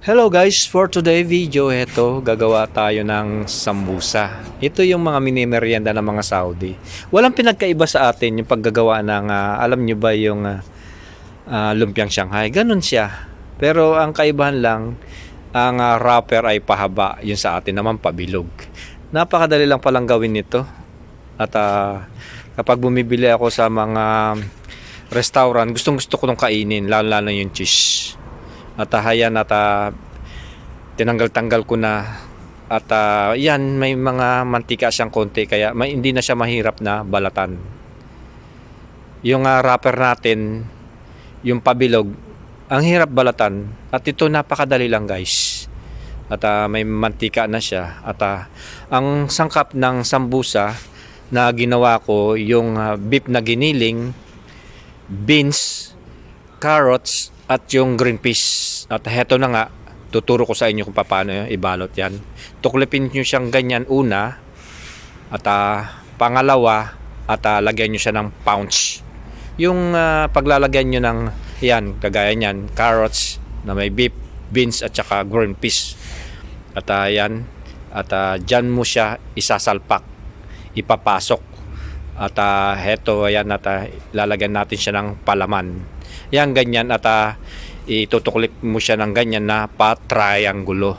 Hello guys, for today video ito gagawa tayo ng sambusa. Ito yung mga minimeryenda ng mga Saudi. Walang pinagkaiba sa atin yung paggagawa ng ah, alam nyo ba yung ah, ah, lumpiang Shanghai. Ganun siya. Pero ang kaibahan lang ang ah, wrapper ay pahaba, yung sa atin naman pabilog. Napakadali lang palang gawin nito. At ah, kapag bumibili ako sa mga restaurant, gustong gusto ko nung kainin, lalo lalo yung cheese. At uh, hayan at ah, tinanggal-tanggal ko na at ah, yan may mga mantika siyang konti kaya may, hindi na siya mahirap na balatan. Yung ah, wrapper natin, yung pabilog, ang hirap balatan at ito napakadali lang guys. At ah, may mantika na siya at ah, ang sangkap ng sambusa na ginawa ko yung ah, beef na giniling, beans, carrots at yung green peas. At heto na nga, tuturo ko sa inyo kung paano ibalot yan. Tuklipin nyo siyang ganyan una at ah, pangalawa at ah, lagyan nyo siya ng pounds. Yung ah, paglalagyan nyo ng yan, kagaya niyan, carrots na may beef, beans at saka green peas. At ah, yan, at ah, dyan mo siya isasalpak, ipapasok. At uh, heto, ayan, at ah, lalagyan natin siya ng palaman. Yan, ganyan, at ah, itutuklip mo siya ng ganyan na pa-triangulo.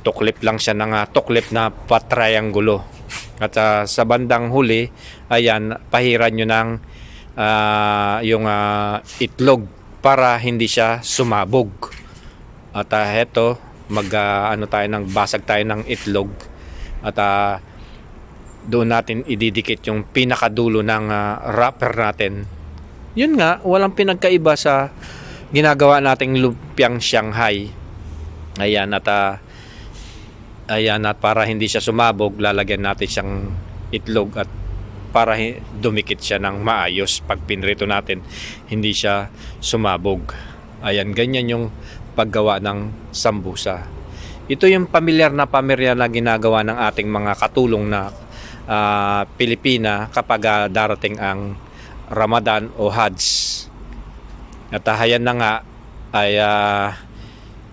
Tuklip lang siya ng ah, tuklip na pa-triangulo. At ah, sa bandang huli, ayan, pahiran nyo ng ah, yung ah, itlog para hindi siya sumabog. At ah, heto, mag ah, ano tayo ng basag tayo ng itlog. At ah, doon natin ididikit yung pinakadulo ng ah, wrapper natin. Yun nga, walang pinagkaiba sa ginagawa nating lumpiang Shanghai. Ayan at ah, ayan at para hindi siya sumabog, lalagyan natin siyang itlog at para dumikit siya ng maayos pag pinrito natin hindi siya sumabog. Ayan, ganyan yung paggawa ng sambusa. Ito yung pamilyar na pamilya na ginagawa ng ating mga katulong na ah, Pilipina kapag ah, darating ang Ramadan o Hajj. At hayan na nga ay ah,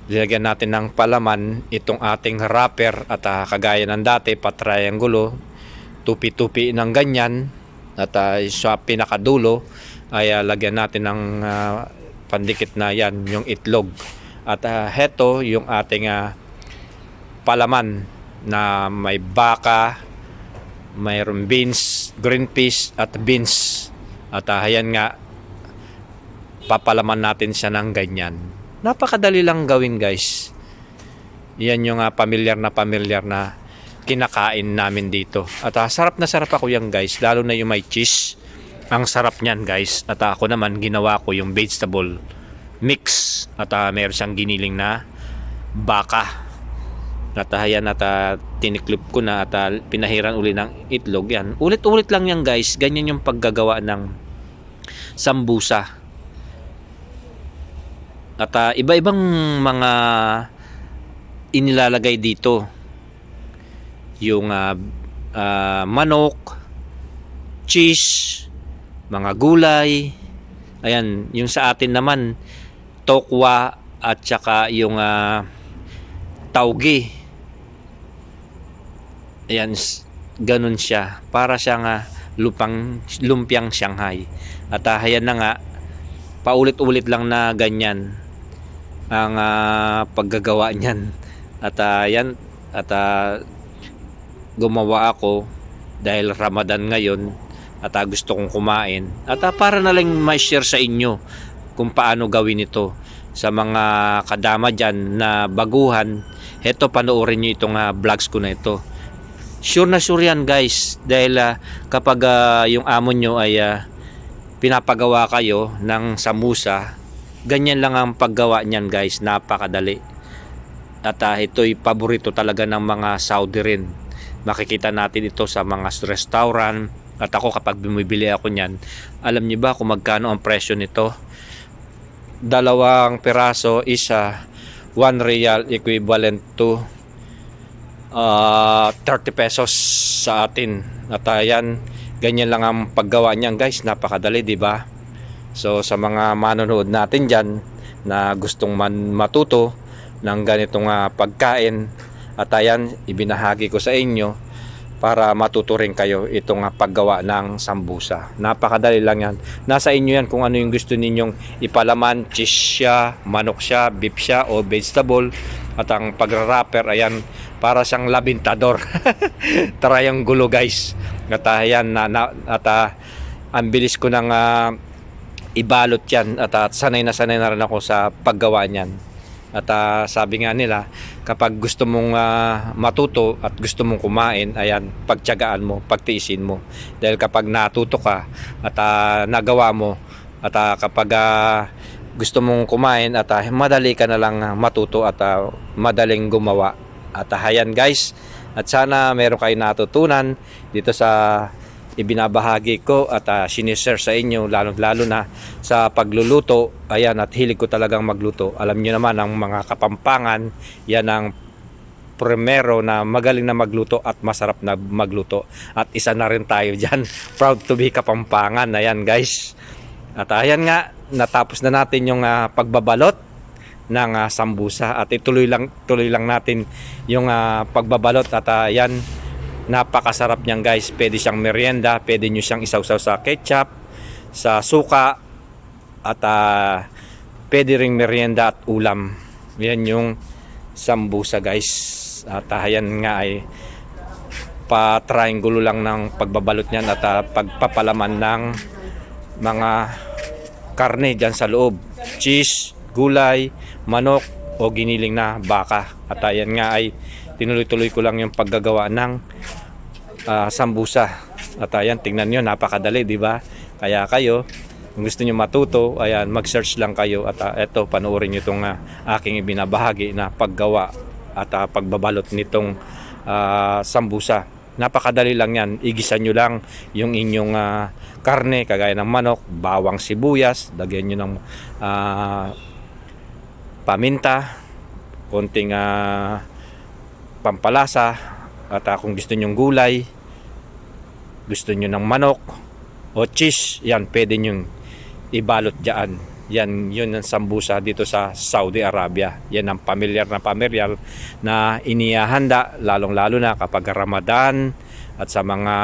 Lilagyan natin ng palaman itong ating wrapper at ah, kagaya ng dati, pa-triangulo, tupi-tupi ng ganyan at ah, sa pinakadulo ay ah, lagyan natin ng ah, pandikit na yan, yung itlog. At ah, heto yung ating ah, palaman na may baka, mayroon beans, green peas at beans. At ah, ayan nga, papalaman natin siya ng ganyan. Napakadali lang gawin guys. Yan yung uh, pamilyar na pamilyar na kinakain namin dito. At ah, sarap na sarap ako yan guys. Lalo na yung may cheese. Ang sarap niyan guys. At ah, ako naman ginawa ko yung vegetable mix. At uh, meron siyang giniling na baka. At ah, yan at ah, tiniklip ko na at ah, pinahiran uli ng itlog yan. Ulit-ulit lang yan guys. Ganyan yung paggagawa ng sambusa. At ah, iba-ibang mga inilalagay dito. Yung ah, ah, manok, cheese, mga gulay. Ayan, yung sa atin naman tokwa at saka yung ah, tauge. Ayan, ganun siya. Para siyang ah, lupang, lumpiang Shanghai. At ah, ayan na nga, paulit-ulit lang na ganyan ang ah, paggagawa niyan. At ah, yan at ah, gumawa ako dahil Ramadan ngayon at ah, gusto kong kumain. At ah, para na lang ma-share sa inyo kung paano gawin ito sa mga kadama dyan na baguhan. Heto panoorin nyo itong ah, vlogs ko na ito. Sure na sure yan guys. Dahil ah, kapag ah, yung amo nyo ay ah, pinapagawa kayo ng samusa ganyan lang ang paggawa niyan guys. Napakadali. At ah, ito'y paborito talaga ng mga Saudi rin. Makikita natin ito sa mga restaurant. At ako kapag bumibili ako niyan alam niyo ba kung magkano ang presyo nito? Dalawang peraso isa 1 real equivalent to ah, 30 pesos sa atin at ah, yan ganyan lang ang paggawa niyan guys napakadali di ba so sa mga manonood natin diyan na gustong man matuto ng ganitong ah, pagkain at ayan ibinahagi ko sa inyo para matuto rin kayo itong ah, paggawa ng sambusa. Napakadali lang yan. Nasa inyo yan kung ano yung gusto ninyong ipalaman, cheese siya, manok siya, beef siya o vegetable. At ang pagra-wrapper ayan para siyang labintador. Triangulo guys. At ah, ayan na, na at ah, ang bilis ko nang ah, ibalot yan at ah, sanay na sanay na rin ako sa paggawa niyan. At ah, sabi nga nila, kapag gusto mong ah, matuto at gusto mong kumain, ayan, pagtiyagaan mo, pagtiisin mo. Dahil kapag natuto ka at ah, nagawa mo, at ah, kapag ah, gusto mong kumain at ah, madali ka na lang matuto at ah, madaling gumawa. At ah, ayan guys, at sana meron kayo natutunan dito sa ibinabahagi ko at uh, sinishare sa inyo lalo lalo na sa pagluluto. Ayan at hilig ko talagang magluto. Alam niyo naman ang mga kapampangan yan ang primero na magaling na magluto at masarap na magluto. At isa na rin tayo dyan. Proud to be kapampangan. Ayan guys at ayan nga natapos na natin yung ah, pagbabalot ng ah, sambusa. At ituloy lang tuloy lang natin yung ah, pagbabalot. At yan napakasarap niyan guys. Pwede siyang merienda pwede nyo siyang isawsaw sa ketchup sa suka at ah, pwede ring merienda at ulam. Yan yung sambusa guys. At ah, yan nga ay pa triangulo lang ng pagbabalot niyan at ah, pagpapalaman ng mga karne dyan sa loob. Cheese, gulay, manok o giniling na baka. At ayan nga ay tinuloy-tuloy ko lang yung paggagawa ng ah, sambusa. At ayan tingnan nyo napakadali di ba? Kaya kayo kung gusto nyo matuto ayan mag-search lang kayo. At ah, eto panoorin nyo itong ah, aking ibinabahagi na paggawa at ah, pagbabalot nitong ah, sambusa napakadali lang yan. Igisan nyo lang yung inyong ah, karne kagaya ng manok bawang sibuyas lagyan nyo ng ah, paminta konting ah, pampalasa at ah, kung gusto nyong gulay gusto nyo ng manok o cheese yan pwede nyong ibalot dyan yan yun ang sambusa dito sa Saudi Arabia. Yan ang pamilyar na pamilyar na inihahanda lalong lalo na kapag Ramadan at sa mga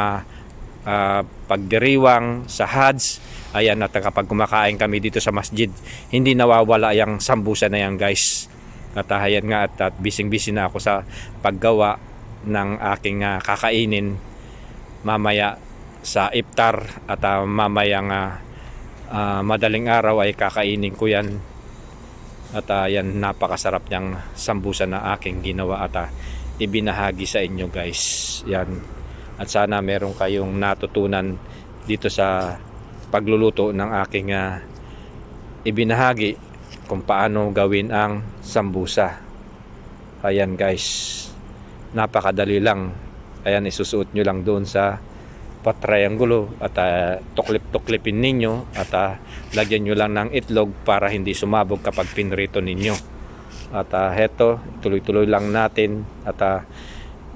ah, pagdiriwang sa Hajj. Ayan at kapag kumakain kami dito sa masjid hindi nawawala yung sambusa na yan guys. At ah, ayan nga at, at bising-busy na ako sa paggawa ng aking ah, kakainin mamaya sa iftar at uh, mamayang ah, ah, madaling araw ay kakainin ko yan. At ah, yan napakasarap niyang sambusa na aking ginawa at ah, ibinahagi sa inyo guys. Yan. At sana meron kayong natutunan dito sa pagluluto ng aking ah, ibinahagi kung paano gawin ang sambusa. Ayan guys. Napakadali lang. Ayan isusuot nyo lang doon sa patriangulo at ah, tuklip-tuklipin ninyo at ah, lagyan nyo lang ng itlog para hindi sumabog kapag pinrito ninyo. At ah, heto tuloy-tuloy lang natin at ah,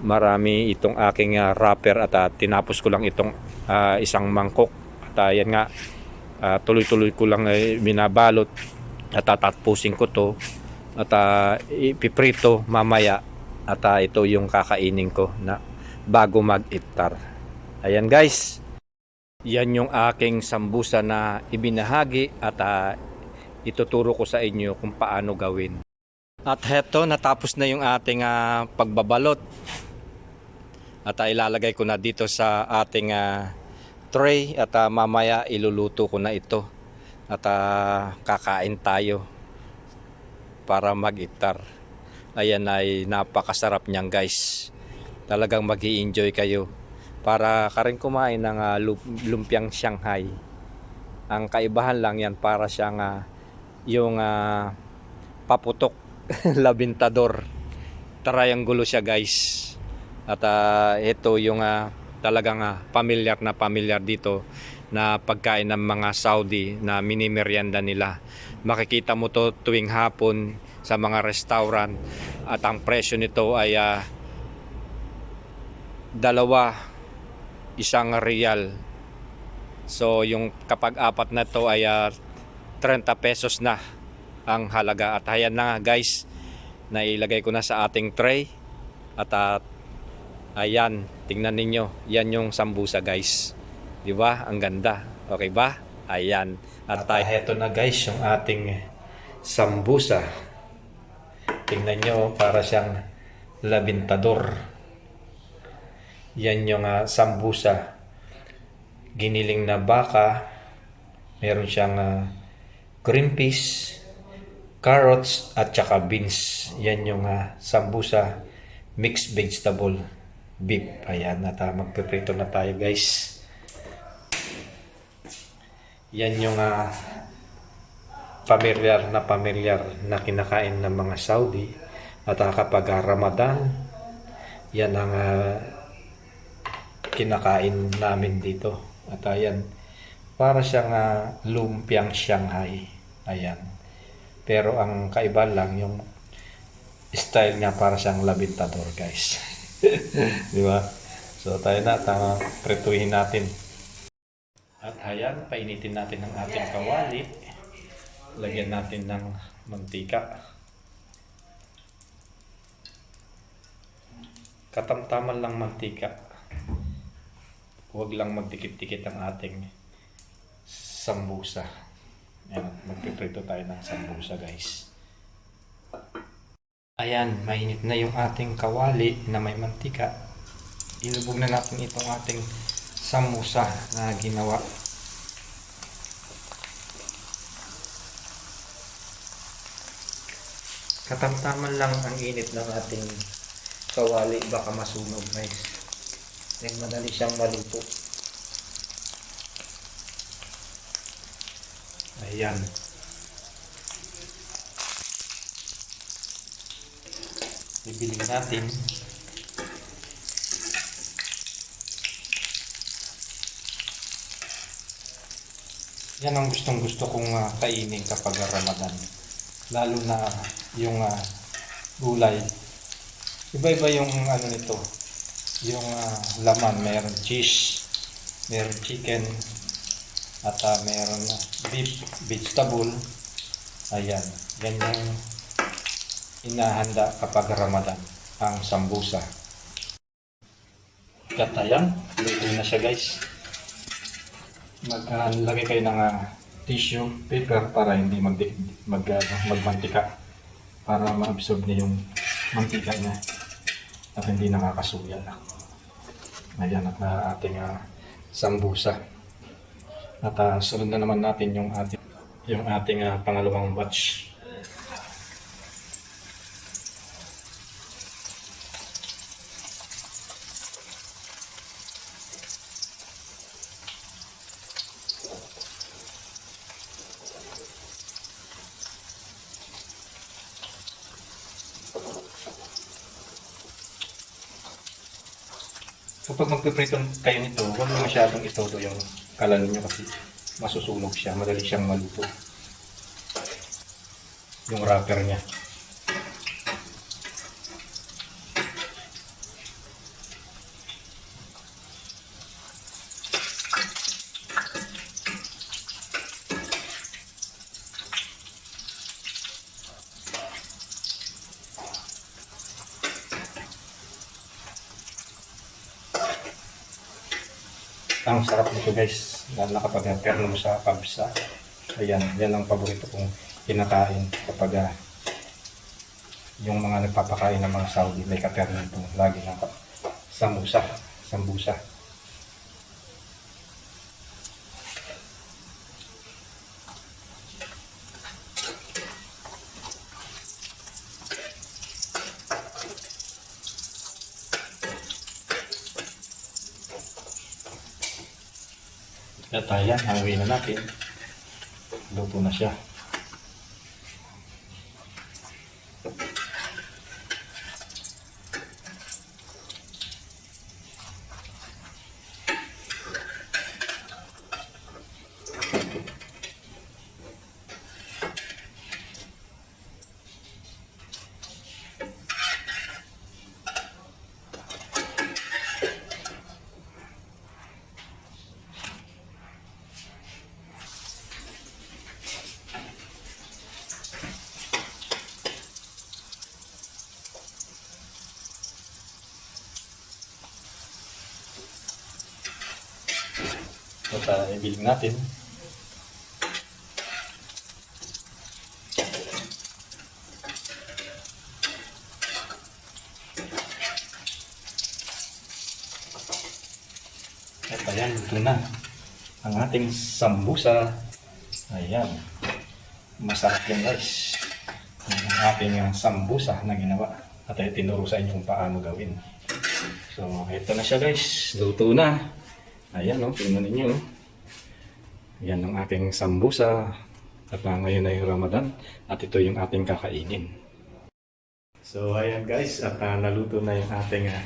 marami itong aking ah, wrapper at ah, tinapos ko lang itong ah, isang mangkok. At ah, yan nga ah, tuloy-tuloy ko lang eh, binabalot at tatapusing ko to at ah, ipiprito mamaya at ah, ito yung kakainin ko na bago mag-iftar ayan guys. Yan yung aking sambusa na ibinahagi at ah, ituturo ko sa inyo kung paano gawin. At heto natapos na yung ating ah, pagbabalot. At ah, ilalagay ko na dito sa ating ah, tray at ah, mamaya iluluto ko na ito. At ah, kakain tayo para mag-iftar. Ayan ay napakasarap niyan guys. Talagang mag enjoy kayo para ka rin kumain ng lump- lumpiang Shanghai. Ang kaibahan lang yan para siyang ah, yung ah, paputok labintador. Triangulo siya guys. At ah, ito yung ah, talagang ah, pamilyar na pamilyar dito na pagkain ng mga Saudi na mini-merienda nila. Makikita mo to tuwing hapon sa mga restaurant at ang presyo nito ay ah, dalawa isang real. So yung kapag apat na to ay ah, 30 pesos na ang halaga at ayan na nga guys na ilagay ko na sa ating tray. At at ayan, tingnan ninyo. Yan yung sambusa guys. 'Di ba? Ang ganda. Okay ba? Ayan. At, tayo heto na guys yung ating sambusa. Tingnan nyo, para siyang labintador. Yan yung ah, sambusa. Giniling na baka. Meron siyang ah, green peas, carrots, at saka beans. Yan yung ah, sambusa mixed vegetable beef. Ayan, at ah, magpiprito na tayo guys. Yan yung ah, familiar na familiar na kinakain ng mga Saudi at ah, kapag ah, Ramadan yan ang ah, kinakain namin dito. At ayan para siyang ah, lumpiang Shanghai. Ayan. Pero ang kaiba lang yung style niya para siyang labintador guys. Di ba? So tayo na tama pretuhin natin. At ayan painitin natin ang ating kawali. Lagyan natin ng mantika. Katamtaman lang mantika. Huwag lang magdikit-dikit ang ating sambusa. Ayan, magpiprito tayo ng sambusa guys. Ayan, mainit na yung ating kawali na may mantika. Ilubog na natin itong ating samusa na ginawa katamtaman lang ang init ng ating kawali baka masunog guys then madali siyang maluto. Ayan. Bibili natin. Yan ang gustong gusto kong ah, kainin kapag Ramadan. Lalo na yung ah, gulay. Iba-iba yung ano nito, yung ah, laman. Meron cheese, meron chicken, at ah, meron ah, beef, vegetable. Ayan, yan yung inahanda kapag Ramadan, ang sambusa. At ayan, luto na siya guys. Maglagay kayo ng ah, tissue paper para hindi mag, mag, ano, magmantika para ma-absorb niya yung mantika niya at hindi nakakasuya na. Ayan at na ating ah, sambusa. At ah, sunod na naman natin yung ating yung ating ah, pangalawang batch. Kapag magpiprito kayo nito, huwag mo masyadong itodo yung kalan nyo kasi masusunog siya, madali siyang maluto. Yung wrapper niya. Ang sarap nito guys, na kapag perno mo sa pabsa. Ayan, yan ang paborito kong kinakain kapag ah, yung mga nagpapakain ng mga Saudi may katerno ito. Lagi ng samusa, sambusa. At ayan, hanguin na natin. Luto na siya. Sa ibiling natin. At ayan, ito na. Ang ating sambusa. Ayan. Masarap yan guys. Ang ating uh, sambusa na ginawa. At ay tinuro sa inyo kung paano gawin. So, ito na siya guys. Luto na. Ayan o, oh, tingnan ninyo. oh. Ayan ang ating sambusa. At uh, ngayon ay Ramadan. At ito yung ating kakainin. So, ayan guys. At uh, naluto na yung ating uh,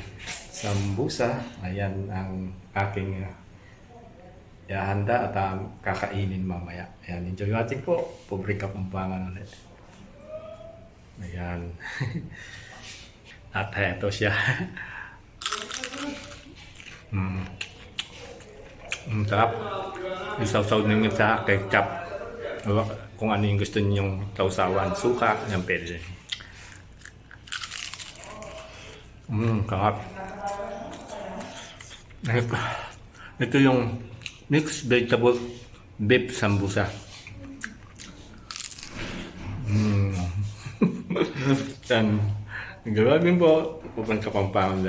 sambusa. Ayan ang aking uh, ihahanda at uh, kakainin mamaya. Ayan, enjoy watching po. Pobre ka pang pangan ulit. Ayan. at eto siya. Ang sarap. Isaw-saw ninyo sa ketchup. O, Kung ano yung gusto ninyong sausawan. Suka, yan pwede. Mmm, sarap. Ito, ito yung mixed vegetable beef sambusa. Mmm. Yan. Grabe po. Pupunta ka pang